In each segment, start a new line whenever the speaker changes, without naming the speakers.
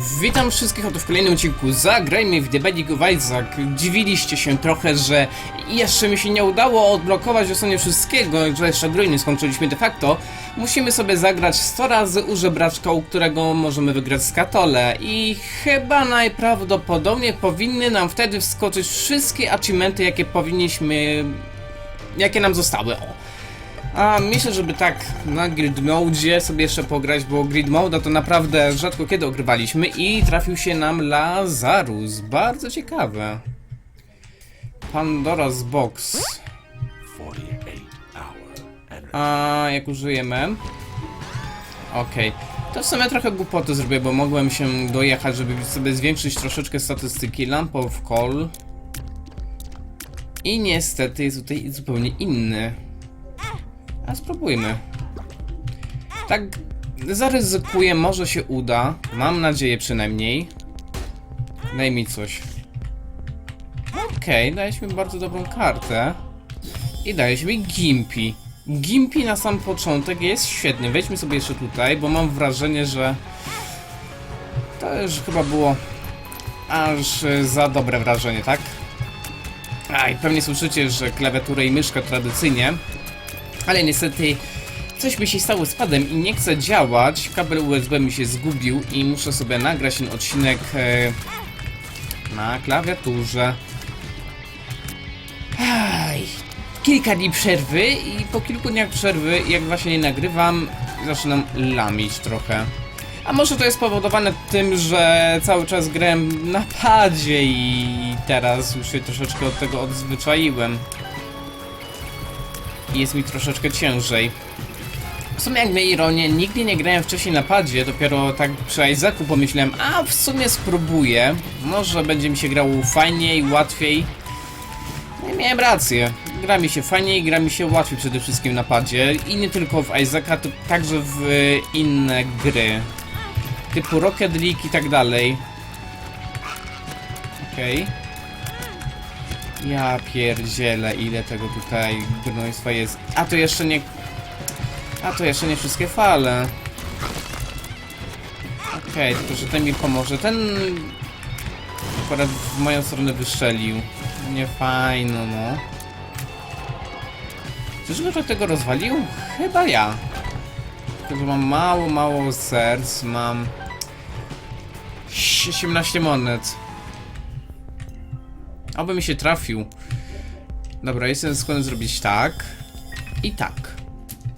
Witam wszystkich oto w kolejnym odcinku Zagrajmy w The Binding of Isaac. Dziwiliście się trochę, że jeszcze mi się nie udało odblokować dosłownie wszystkiego, że jeszcze gry skończyliśmy de facto. Musimy sobie zagrać 100 razy u żebraczka, u którego możemy wygrać skatole. I chyba najprawdopodobniej powinny nam wtedy wskoczyć wszystkie achievementy, jakie powinniśmy... jakie nam zostały. O. A myślę, żeby tak na grid mode sobie jeszcze pograć, bo grid mode to naprawdę rzadko kiedy ogrywaliśmy i trafił się nam Lazarus. Bardzo ciekawe. Pandora's Box.
48 hour energy.
A jak użyjemy? Okej. To w sumie trochę głupoty zrobię, bo mogłem się dojechać, żeby sobie zwiększyć troszeczkę statystyki. Lamp of Call. I niestety jest tutaj zupełnie inny. A spróbujmy. Tak zaryzykuję, może się uda. Mam nadzieję przynajmniej. Daj mi coś. Okej, dałeś mi bardzo dobrą kartę. I dałeś mi Gimpy. Gimpy na sam początek jest świetny. Wejdźmy sobie jeszcze tutaj, bo mam wrażenie, że to już chyba było aż za dobre wrażenie, tak? A i pewnie słyszycie, że klawiaturę i myszkę tradycyjnie, ale niestety coś mi się stało z padem i nie chce działać. Kabel USB mi się zgubił i muszę sobie nagrać ten odcinek e, na klawiaturze. Aj, kilka dni przerwy i po kilku dniach przerwy, jak właśnie nie nagrywam, zaczynam lamić trochę. A może to jest spowodowane tym, że cały czas grałem na padzie i teraz już się troszeczkę od tego odzwyczaiłem. I jest mi troszeczkę ciężej. W sumie jak na ironię, nigdy nie grałem wcześniej na padzie, dopiero tak przy Isaacu pomyślałem, a w sumie spróbuję. Może będzie mi się grało fajniej, łatwiej. No i miałem rację. Gra mi się fajniej, gra mi się łatwiej przede wszystkim na padzie. I nie tylko w Isaaca, to także w inne gry. Typu Rocket League i tak dalej. Okej. Ja pierdzielę, ile tego tutaj gnojstwa jest. A to jeszcze nie... A to jeszcze nie wszystkie fale. Okej, tylko że ten mi pomoże. Ten akurat w moją stronę wystrzelił. Nie fajno, no. Czyżby to tego rozwalił? Chyba ja. Tylko, mam mało, mało serc, mam... 18 monet. Oby mi się trafił. Dobra, jestem skłonny zrobić tak. I tak.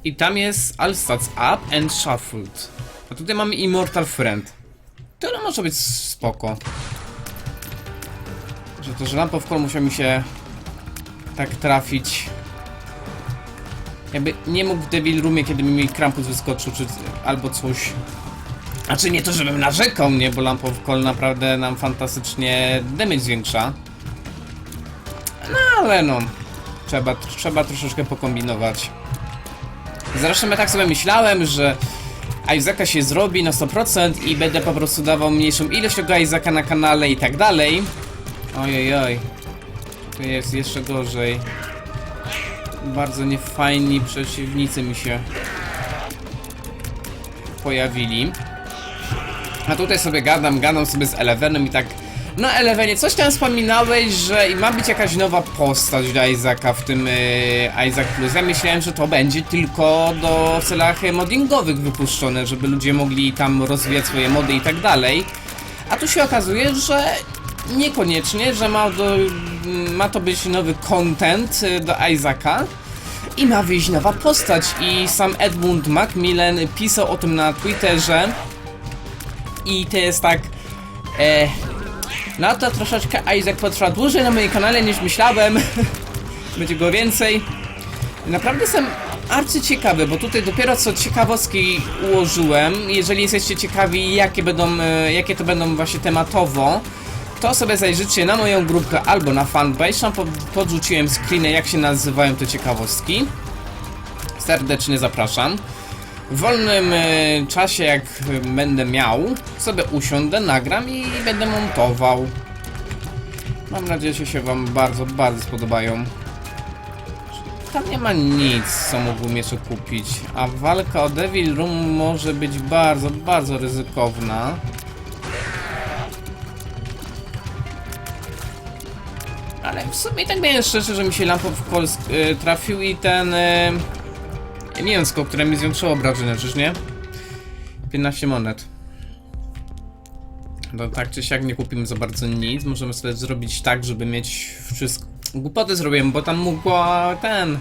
I tam jest All Stats Up and Shuffled. A tutaj mamy Immortal Friend. To może być spoko. Że to, że Lamp of Call musiał mi się tak trafić. Jakby nie mógł w Devil Roomie, kiedy mi Krampus wyskoczył, czy albo coś. Znaczy nie to, żebym narzekał, nie, bo Lamp of Call naprawdę nam fantastycznie damage zwiększa. No ale no, trzeba, trzeba troszeczkę pokombinować. Zresztą ja tak sobie myślałem, że Isaaca się zrobi na 100% i będę po prostu dawał mniejszą ilość tego Isaaca na kanale i tak dalej. Ojej, oj. Tu jest jeszcze gorzej. Bardzo niefajni przeciwnicy mi się pojawili. A tutaj sobie gadam, gadam sobie z Elevenem i tak na Elevenie coś tam wspominałeś, że ma być jakaś nowa postać do Isaaca w tym yy, Isaac Plus. Ja myślałem, że to będzie tylko do celach moddingowych wypuszczone, żeby ludzie mogli tam rozwijać swoje mody i tak dalej. A tu się okazuje, że niekoniecznie, że ma, do, ma to być nowy content y, do Isaaca i ma wyjść nowa postać i sam Edmund Macmillan pisał o tym na Twitterze i to jest tak e, no to troszeczkę Isaac potrwa dłużej na moim kanale niż myślałem będzie go więcej naprawdę jestem arcy ciekawy, bo tutaj dopiero co ciekawostki ułożyłem jeżeli jesteście ciekawi jakie będą, e, jakie to będą właśnie tematowo to sobie zajrzycie na moją grupkę albo na fanpage, tam pod, podrzuciłem screeny jak się nazywają te ciekawostki. Serdecznie zapraszam. W wolnym e, czasie, jak będę miał, sobie usiądę, nagram i będę montował. Mam nadzieję, że się wam bardzo, bardzo spodobają. Tam nie ma nic, co mógłbym jeszcze kupić, a walka o Devil Room może być bardzo, bardzo ryzykowna. Ale w sumie tak byłem szczerze, że mi się Lamp of e, trafił i ten... Y mięsko, które mi zwiększyło obrażenia, czyż nie? 15 monet. No tak czy siak nie kupimy za bardzo nic. Możemy sobie zrobić tak, żeby mieć wszystko. Głupoty zrobiłem, bo tam mógła ten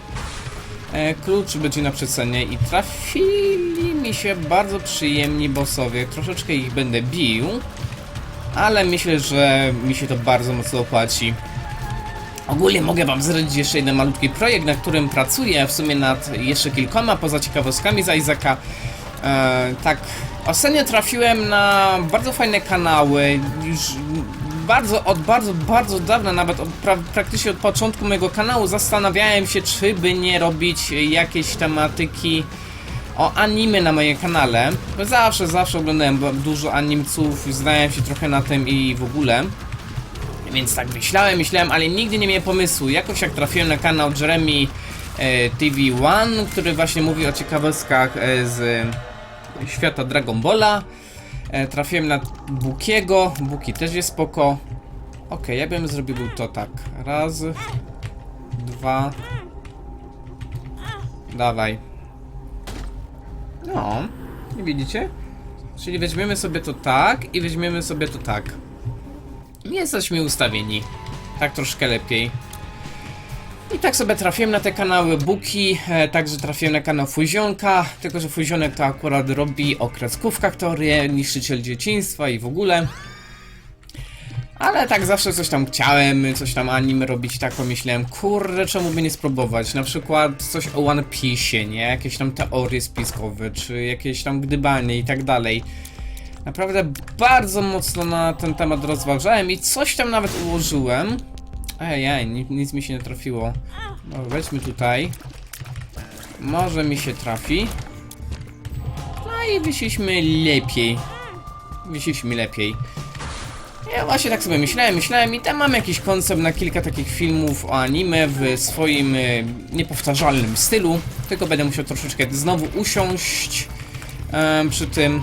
e, klucz być na przecenie i trafili mi się bardzo przyjemni bossowie. Troszeczkę ich będę bił, ale myślę, że mi się to bardzo mocno opłaci. Ogólnie mogę wam zdradzić jeszcze jeden malutki projekt, na którym pracuję, w sumie nad jeszcze kilkoma poza ciekawostkami z Isaaca. E, tak, ostatnio trafiłem na bardzo fajne kanały, już bardzo, od bardzo, bardzo dawna, nawet od, pra, praktycznie od początku mojego kanału zastanawiałem się, czy by nie robić jakiejś tematyki o anime na moim kanale. Zawsze, zawsze oglądałem dużo animców, znałem się trochę na tym i w ogóle. Więc tak myślałem, myślałem, ale nigdy nie miałem pomysłu. Jakoś jak trafiłem na kanał Jeremy e, TV1, który właśnie mówi o ciekawostkach e, z e, świata Dragon Balla. Trafiłem na Bukiego. Buki też jest spoko. Okej, ja bym zrobił to tak. Raz, dwa. Dawaj. No, nie widzicie? Czyli weźmiemy sobie to tak i weźmiemy sobie to tak. Nie jesteśmy ustawieni. Tak troszkę lepiej. I tak sobie trafiłem na te kanały Buki, e, także trafiłem na kanał Fuzionka, tylko że Fuzionek to akurat robi o kreskówkach teorię, niszczyciel dzieciństwa i w ogóle. Ale tak zawsze coś tam chciałem, coś tam anime robić, tak pomyślałem, kurde, czemu by nie spróbować? Na przykład coś o One Piece, nie? Jakieś tam teorie spiskowe, czy jakieś tam gdybanie i tak dalej. Naprawdę bardzo mocno na ten temat rozważałem i coś tam nawet ułożyłem. Ejej, ni- nic mi się nie trafiło. No, weźmy tutaj. Może mi się trafi. No i wyszliśmy lepiej. Wyszliśmy lepiej. Ja właśnie tak sobie myślałem, myślałem i tam mam jakiś koncept na kilka takich filmów o anime w swoim e, niepowtarzalnym stylu. Tylko będę musiał troszeczkę znowu usiąść em, przy tym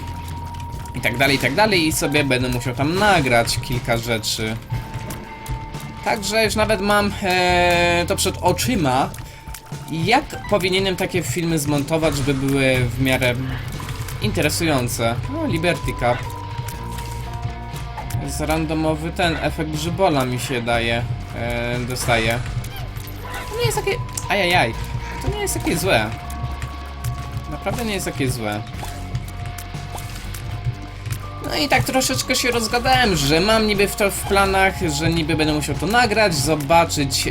i tak dalej, i tak dalej i sobie będę musiał tam nagrać kilka rzeczy. Także już nawet mam e, to przed oczyma. Jak powinienem takie filmy zmontować, żeby były w miarę interesujące? No, Liberty Cup. Jest randomowy ten efekt grzybola mi się daje, e, dostaje. To nie jest takie... Ajajaj. To nie jest takie złe. Naprawdę nie jest takie złe. No i tak troszeczkę się rozgadałem, że mam niby w to w planach, że niby będę musiał to nagrać, zobaczyć y,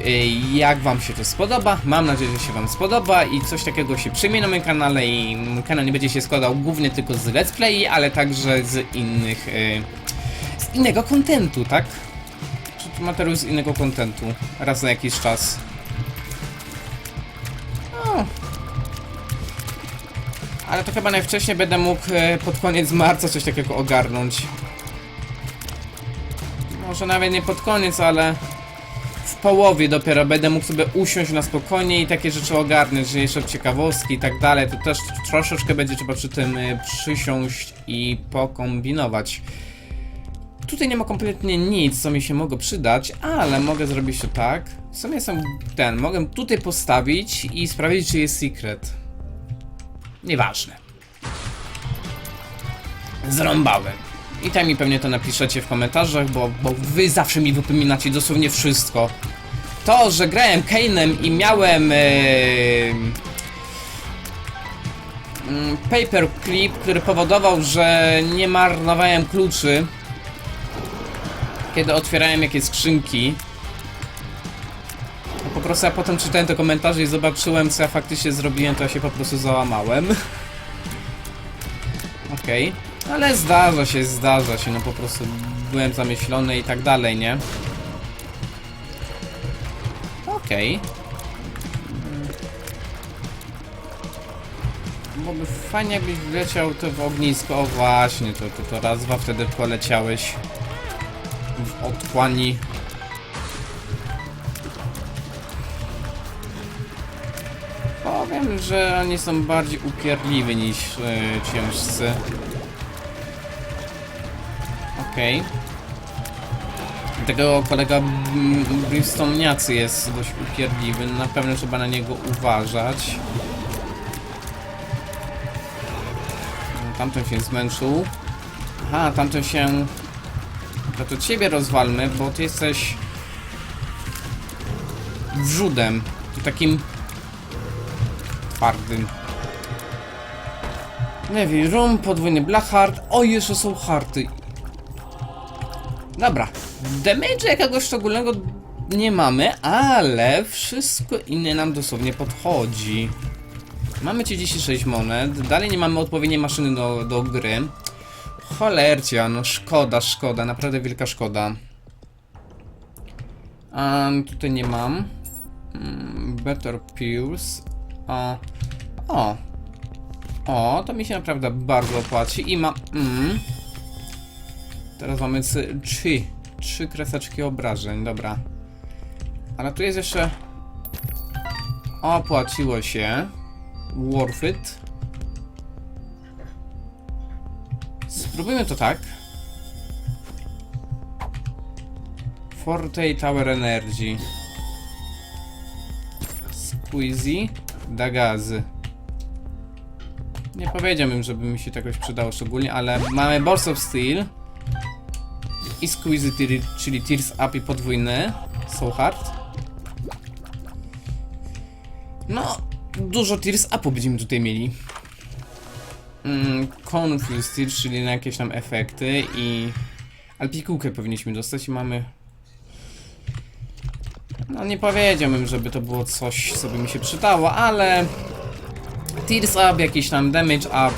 jak wam się to spodoba. Mam nadzieję, że się wam spodoba i coś takiego się przyjmie na moim kanale i mój kanał nie będzie się składał głównie tylko z let's play, ale także z innych, y, z innego kontentu, tak? Czy materiał z innego kontentu raz na jakiś czas. Ale to chyba najwcześniej będę mógł e, pod koniec marca coś takiego ogarnąć. Może nawet nie pod koniec, ale w połowie dopiero będę mógł sobie usiąść na spokojnie i takie rzeczy ogarnąć, że jeszcze ciekawostki i tak dalej, to też troszeczkę będzie trzeba przy tym e, przysiąść i pokombinować. Tutaj nie ma kompletnie nic, co mi się mogło przydać, ale mogę zrobić to tak. W sumie sam ten, mogę tutaj postawić i sprawdzić, czy jest secret. Nieważne. Zrąbałem. I tak mi pewnie to napiszecie w komentarzach, bo, bo wy zawsze mi wypominacie dosłownie wszystko. To, że grałem Kane'em i miałem... Yy, paperclip, który powodował, że nie marnowałem kluczy, kiedy otwierałem jakieś skrzynki. Po prostu ja potem czytałem te komentarze i zobaczyłem co ja faktycznie zrobiłem, to ja się po prostu załamałem. Okej. Ale zdarza się, zdarza się, no po prostu byłem zamyślony i tak dalej, nie? Okej. Mm. Byłoby fajnie jakbyś wleciał to w ognisko, o właśnie, to, to, to raz, dwa wtedy poleciałeś w otchłani. Że oni są bardziej upierdliwi niż yy, ciężcy. Okej. Tego kolega Brimstone'niacy jest dość upierdliwy, na pewno trzeba na niego uważać. No, Tamten się zmęczył. Aha, tamten się... No to ciebie rozwalmy, bo ty jesteś... Wrzudem. Takim... Twardym. Wiem, rum, podwójny blachard. O, jeszcze są harty. Dobra. Damage jakiegoś szczególnego nie mamy, ale wszystko inne nam dosłownie podchodzi. Mamy 36 monet, dalej nie mamy odpowiedniej maszyny do, do gry. Cholercia, no szkoda, szkoda, naprawdę wielka szkoda. A tutaj nie mam. Mm, Better Pills. O. O. O, to mi się naprawdę bardzo opłaci. I ma. Mm. Teraz mamy trzy. Trzy kreseczki obrażeń, dobra. Ale tu jest jeszcze. Opłaciło się. Worth it. Spróbujmy to tak. Forte Tower Energy. Squeezy. Da gazy. Nie powiedziałbym, żeby mi się to jakoś przydało szczególnie, ale mamy Balls of Steel Squeezy, czyli- Tears Up i podwójny Soul Heart. No, dużo Tears Upu będziemy tutaj mieli. Mm, Confused Tears, czyli na jakieś tam efekty i... Ale pikułkę powinniśmy dostać i mamy... No nie powiedziałbym, żeby to było coś, co by mi się przydało, ale... Tears Up, jakiś tam Damage Up,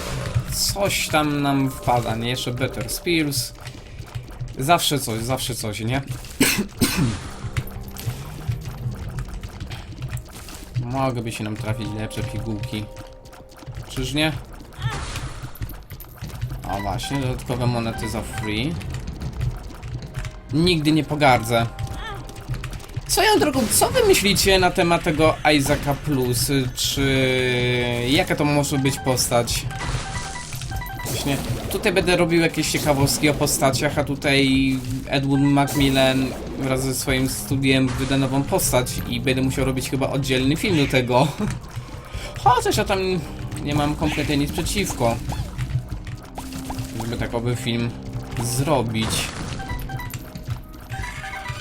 coś tam nam wpada, nie? Jeszcze Better Spears. Zawsze coś, zawsze coś, nie? Mogłyby się nam trafić lepsze pigułki. Czyż nie? O właśnie, dodatkowe monety za free. Nigdy nie pogardzę. Swoją drogą, co wy myślicie na temat tego Isaaca Plus? Czy jaka to może być postać? Właśnie tutaj będę robił jakieś ciekawostki o postaciach, a tutaj Edward Macmillan wraz ze swoim studiem wyda nową postać i będę musiał robić chyba oddzielny film do tego. Chociaż ja tam nie mam kompletnie nic przeciwko. Żeby takowy film zrobić.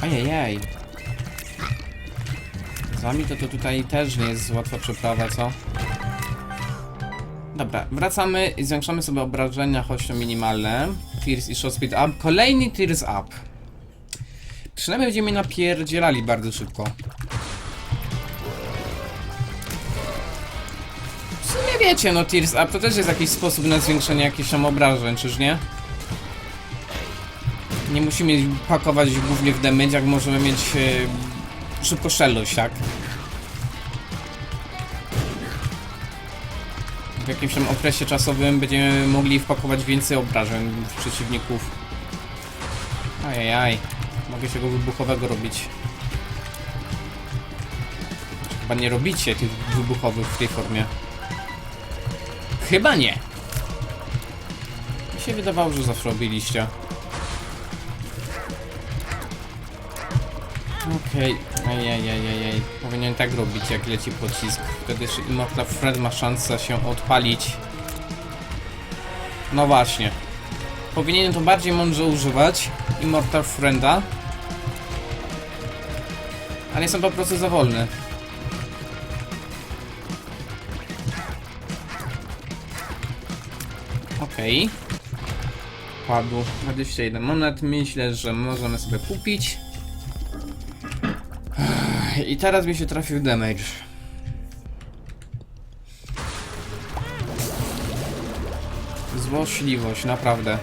Ajajaj. Z to, to tutaj też nie jest łatwa przeprawa, co? Dobra, wracamy i zwiększamy sobie obrażenia, choć minimalne. Tears i Shot Speed Up. Kolejny Tears Up. Przynajmniej będziemy napierdzielali bardzo szybko. W sumie wiecie, no Tears Up to też jest jakiś sposób na zwiększenie jakichś tam obrażeń, czyż nie? Nie musimy pakować głównie w damage, jak możemy mieć e, szybkoszczelność, tak? w jakimś tam okresie czasowym będziemy mogli wpakować więcej obrażeń w przeciwników. Ajajaj, mogę się go wybuchowego robić. Chyba nie robicie tych wybuchowych w tej formie. Chyba nie. Mi się wydawało, że zawsze robiliście. Okej. Ajajajajaj. Powinien tak robić, jak leci pocisk. Wtedy Immortal Fred ma szansę się odpalić. No właśnie. Powinienem to bardziej mądrze używać. Immortal Frienda. Ale jestem po prostu za wolny. Okej. Okay. Padło 21 monet. Myślę, że możemy sobie kupić. I teraz mi się trafił damage. Złośliwość, naprawdę.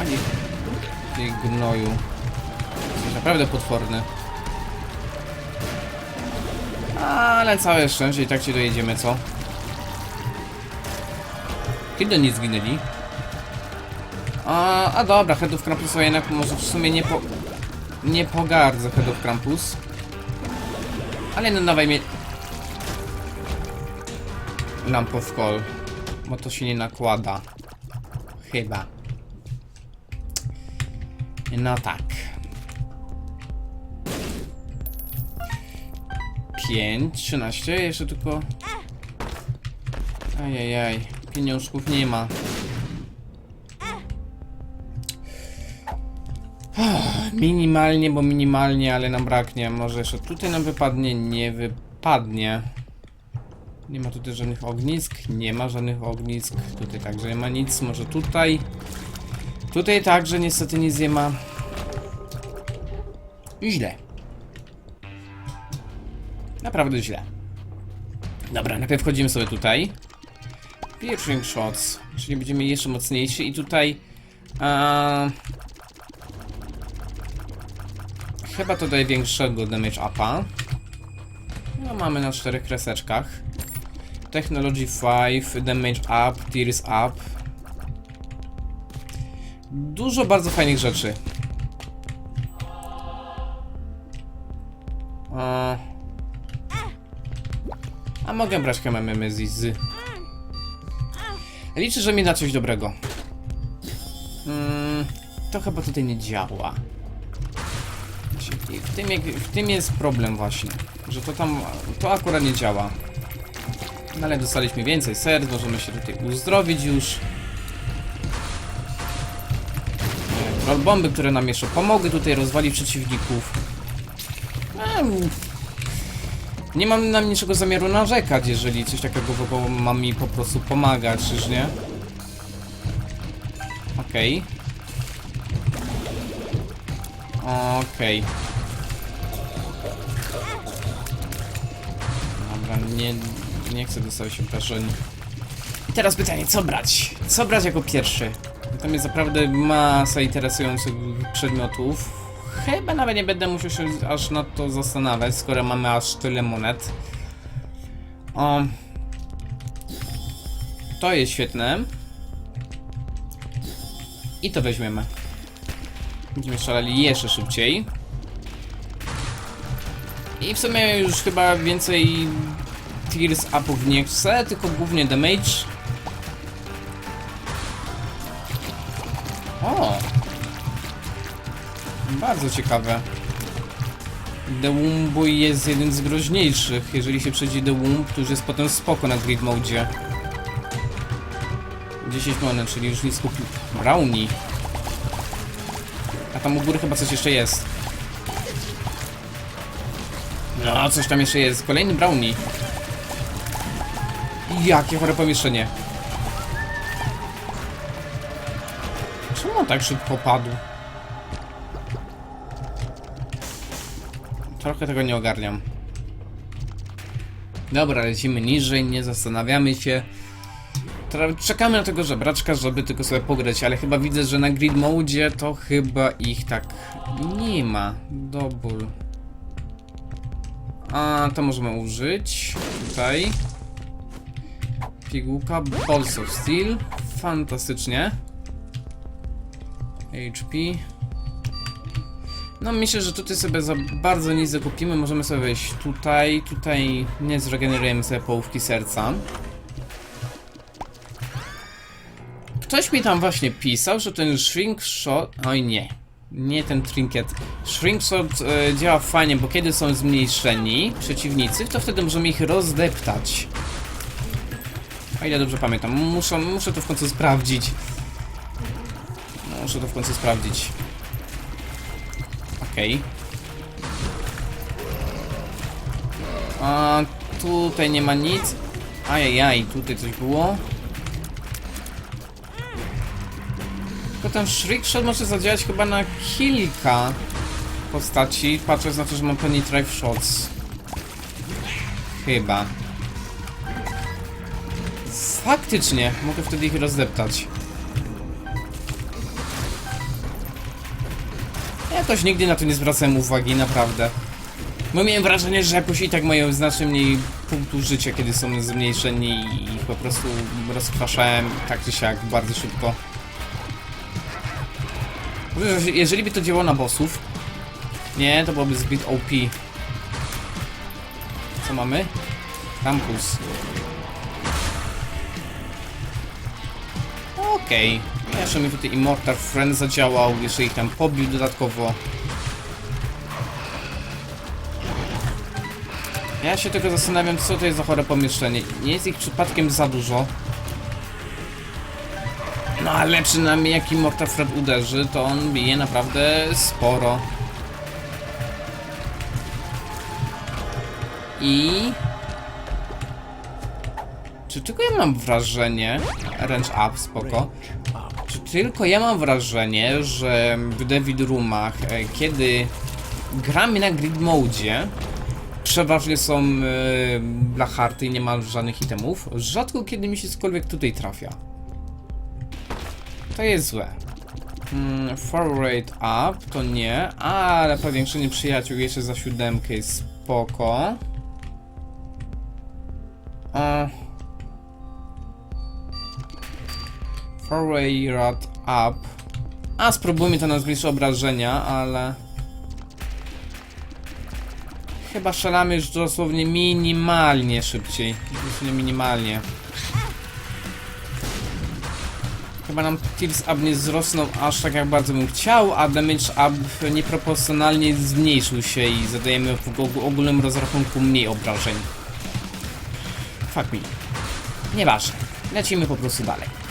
Ani... Ty gnoju. Naprawdę potworny. Ale całe szczęście i tak ci dojedziemy, co? Kiedy nie zginęli? A, a dobra, Head of Krampus jednak może w sumie nie po... Nie pogardzę Head of Krampus. Ale no dawaj mnie... Lamp of Call. Bo to się nie nakłada. Chyba. No tak. Pięć, trzynaście, jeszcze tylko... Ajajaj, pieniążków nie ma. Minimalnie, bo minimalnie, ale nam braknie. Może jeszcze tutaj nam wypadnie? Nie wypadnie. Nie ma tutaj żadnych ognisk, nie ma żadnych ognisk. Tutaj także nie ma nic, może tutaj. Tutaj także niestety nic nie ma. Źle. Naprawdę źle. Dobra, najpierw wchodzimy sobie tutaj. Piercing shots, czyli będziemy jeszcze mocniejsi i tutaj... A... Chyba to daje większego damage upa. No mamy na czterech kreseczkach. Technology 5, damage up, tears up. Dużo bardzo fajnych rzeczy. A, A mogę brać KMMZ z. Liczę, że mi da coś dobrego. Mm, to chyba tutaj nie działa. Czyli W tym, w tym jest problem właśnie, że to tam, to akurat nie działa. No ale dostaliśmy więcej serc, możemy się tutaj uzdrowić już. Troll bomby, które nam jeszcze pomogły tutaj rozwalić przeciwników. Nie mam nam niczego zamiaru narzekać, jeżeli coś takiego ogóle ma mi po prostu pomagać, czyż nie? Okej. Okej. Dobra, nie, nie chcę dostać obrażeń. I teraz pytanie, co brać? Co brać jako pierwszy? Tam jest naprawdę masa interesujących przedmiotów. Chyba nawet nie będę musiał się aż nad to zastanawiać, skoro mamy aż tyle monet. O. To jest świetne. I to weźmiemy. Będziemy strzelali jeszcze szybciej. I w sumie już chyba więcej Tears upów nie chcę, tylko głównie damage. O! Bardzo ciekawe. The Womb jest jeden z groźniejszych, jeżeli się przejdzie The Womb, to już jest potem spoko na grid mode. 10 monet, czyli już nic kupił. Brownie. A tam u góry chyba coś jeszcze jest. No, coś tam jeszcze jest. Kolejny brownie. Jakie chore pomieszczenie. Czemu on tak szybko padł? Trochę tego nie ogarniam. Dobra, lecimy niżej, nie zastanawiamy się. Czekamy na tego żebraczka, żeby tylko sobie pograć, ale chyba widzę, że na grid mode to chyba ich tak nie ma. Dobór. A, to możemy użyć. Tutaj. Pigułka, Balls of Steel. Fantastycznie. HP. No myślę, że tutaj sobie za bardzo nic zakupimy. Możemy sobie wejść tutaj. Tutaj nie zregenerujemy sobie połówki serca. Ktoś mi tam właśnie pisał, że ten shrink shot... Oj nie. Nie ten trinket. Shrink shot e, działa fajnie, bo kiedy są zmniejszeni przeciwnicy, to wtedy możemy ich rozdeptać. O ile dobrze pamiętam. Muszę, muszę to w końcu sprawdzić. Muszę to w końcu sprawdzić. Okej. A tutaj nie ma nic. Ajajaj, tutaj coś było. Tylko ten Shriek Shot może zadziałać chyba na kilka postaci, patrząc na to, że mam pewnie Drive Shots. Chyba. Faktycznie, mogę wtedy ich rozdeptać. Jakoś nigdy na to nie zwracałem uwagi, naprawdę. Bo miałem wrażenie, że jakoś i tak mają znacznie mniej punktów życia, kiedy są zmniejszeni i po prostu rozkwaszałem tak czy siak bardzo szybko. Jeżeli by to działało na bossów, nie, to byłoby zbyt OP. Co mamy? Campus. Okej. Jeszcze mi tutaj Immortal Friend zadziałał, jeszcze ich tam pobił dodatkowo. Ja się tylko zastanawiam, co to jest za chore pomieszczenie. Nie jest ich przypadkiem za dużo. No ale przynajmniej jak Immortal Friend uderzy, to on bije naprawdę sporo. I... Tylko ja mam wrażenie... Range up, spoko. Czy tylko ja mam wrażenie, że w David Roomach, e, kiedy gramy na grid modzie, przeważnie są e, blacharty i nie ma żadnych itemów. Rzadko kiedy mi się cokolwiek tutaj trafia. To jest złe. Mm, forward up to nie, ale powiększenie przyjaciół jeszcze za siódemkę jest spoko. O. Forward up. A spróbujmy to na zmniejsze obrażenia, ale... Chyba szalamy już dosłownie minimalnie szybciej. Dosłownie minimalnie. Chyba nam Tears Up nie wzrosnął aż tak jak bardzo bym chciał, a Damage Up nieproporcjonalnie zmniejszył się i zadajemy w og- ogólnym rozrachunku mniej obrażeń. Fuck me. Nieważne. Lecimy po prostu dalej.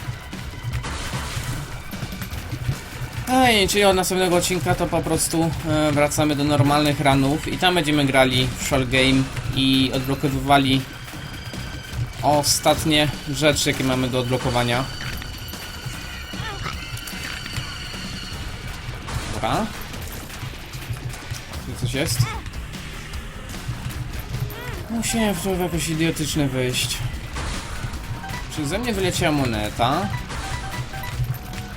Ej, czyli od następnego odcinka to po prostu e, wracamy do normalnych ranów i tam będziemy grali w Shell Game i odblokowywali ostatnie rzeczy, jakie mamy do odblokowania. Dobra. Tu coś jest? Musiałem w to jakoś idiotyczne wyjść. Czy ze mnie wyleciała moneta?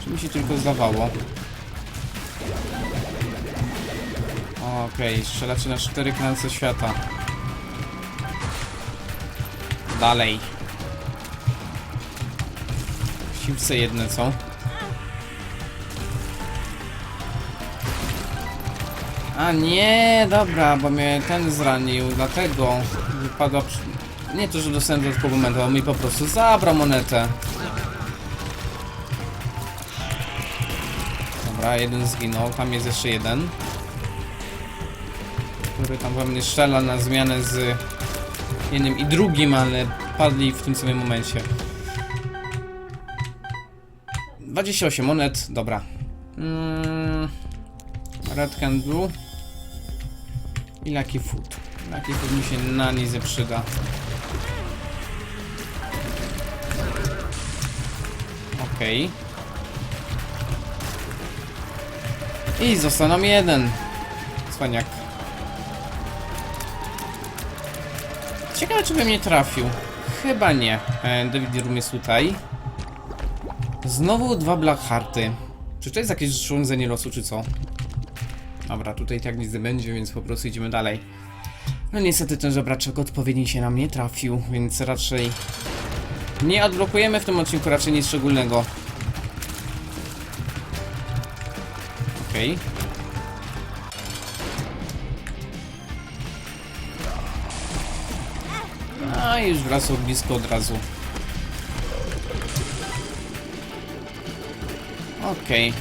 Czy mi się tylko zdawało? Okej, strzelacie na cztery krańce świata. Dalej. Siwce jedne, co? A nie, dobra, bo mnie ten zranił, dlatego wypadła... Przy... Nie to, że dostałem dodatkowy moment, bo mi po prostu zabrał monetę. Dobra, jeden zginął, tam jest jeszcze jeden. Który tam we mnie strzela na zmianę z jednym i drugim, ale padli w tym samym momencie. 28 monet, dobra. Mm, red handlu. I Lucky Food. Lucky Food mi się na nie przyda. Okej. I został nam jeden. Cwaniak. Ciekawe, czy by mnie trafił. Chyba nie. E, David Room jest tutaj. Znowu dwa Blackhearty. Czy to jest jakieś zrządzenie losu, czy co? Dobra, tutaj tak nic nie będzie, więc po prostu idziemy dalej. No niestety ten żebraczek odpowiedni się nam nie trafił, więc raczej... Nie odblokujemy w tym odcinku raczej nic szczególnego. Okej. A już wracał blisko od razu. Okej.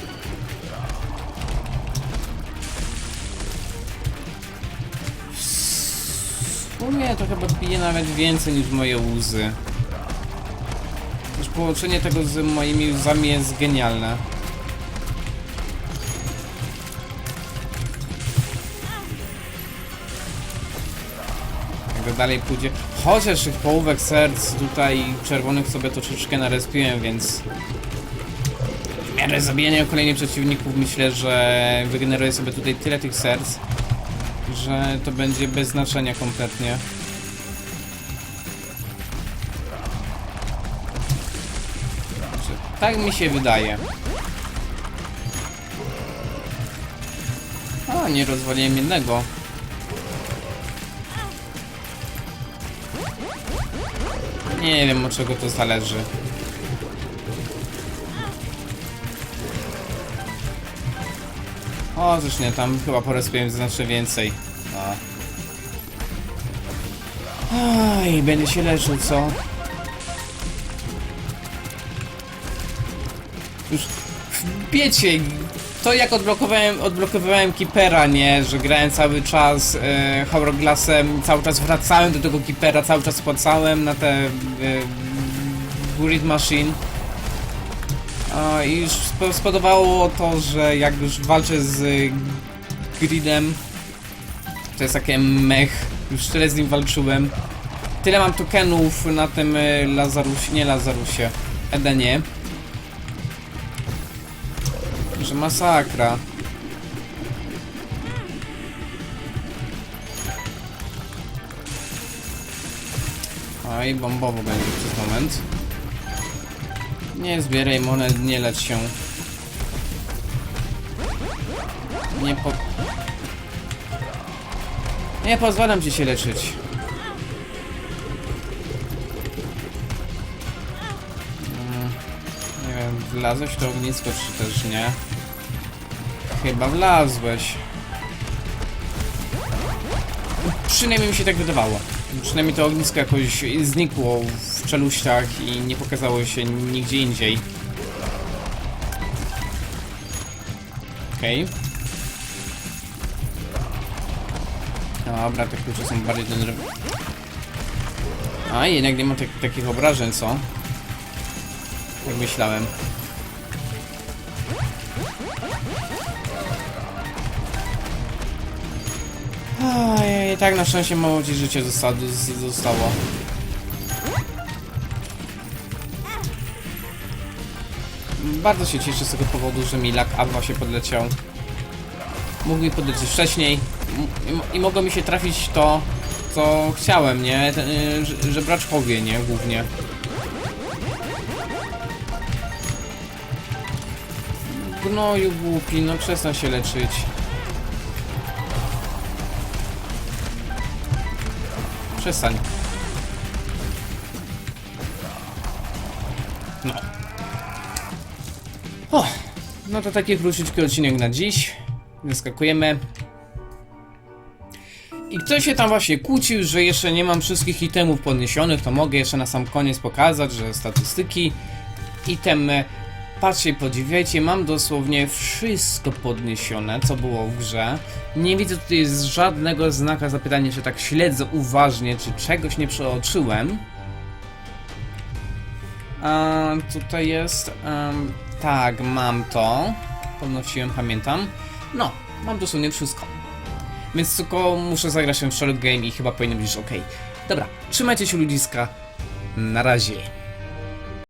W sumie to chyba bije nawet więcej niż moje łzy. Już połączenie tego z moimi łzami jest genialne. Jak dalej pójdzie. Chociaż tych połówek serc tutaj czerwonych sobie troszeczkę narespiłem, więc w miarę zabijania kolejnych przeciwników myślę, że wygeneruję sobie tutaj tyle tych serc, że to będzie bez znaczenia kompletnie. Znaczy, tak mi się wydaje. A, nie rozwaliłem jednego. Nie wiem od czego to zależy. O, też nie, tam chyba porozpowiem znacznie więcej. No. Oj, będę się leczył, co? Już wiecie, to jak odblokowałem, odblokowywałem Keepera, nie, że grałem cały czas e, cały czas wracałem do tego Keepera, cały czas płacałem na te e, Grid Machine. A, I już spo- spodobało to, że jak już walczę z Gridem, to jest takie mech, już tyle z nim walczyłem. Tyle mam tokenów na tym e, Lazarusie, nie Lazarusie, Edenie. Że masakra. Oj, bombowo będzie przez moment. Nie zbieraj monet, nie leć się. Nie po... Nie pozwalam ci się leczyć. Mm, Nie wiem, wlazłeś to ognisko czy też nie? Chyba wlazłeś. Przynajmniej mi się tak wydawało. Przynajmniej to ognisko jakoś znikło w czeluściach i nie pokazało się nigdzie indziej. Okej. Dobra, te klucze są bardziej denerwujące. A, jednak nie ma tak, takich obrażeń, co? Jak myślałem. Ojej, tak na szczęście mało ci życie zostało. Bardzo się cieszę z tego powodu, że mi lak Abba się podleciał. Mógł mi podlecieć wcześniej i, i mogło mi się trafić to, co chciałem, nie? Ten, że, że braczkowie, nie? Głównie. Gnoju głupi, no przestań się leczyć. Przestań. No. O, no to taki króciutki odcinek na dziś. Wyskakujemy. I ktoś się tam właśnie kłócił, że jeszcze nie mam wszystkich itemów podniesionych, to mogę jeszcze na sam koniec pokazać, że statystyki, itemy, patrzcie, podziwiajcie, mam dosłownie wszystko podniesione, co było w grze. Nie widzę tutaj żadnego znaka zapytania, że tak śledzę uważnie, czy czegoś nie przeoczyłem. A tutaj jest, em, tak, mam to, podnosiłem, pamiętam. No, mam dosłownie wszystko. Więc tylko muszę zagrać ten short game i chyba powinno być ok. Dobra, trzymajcie się ludziska. Na razie.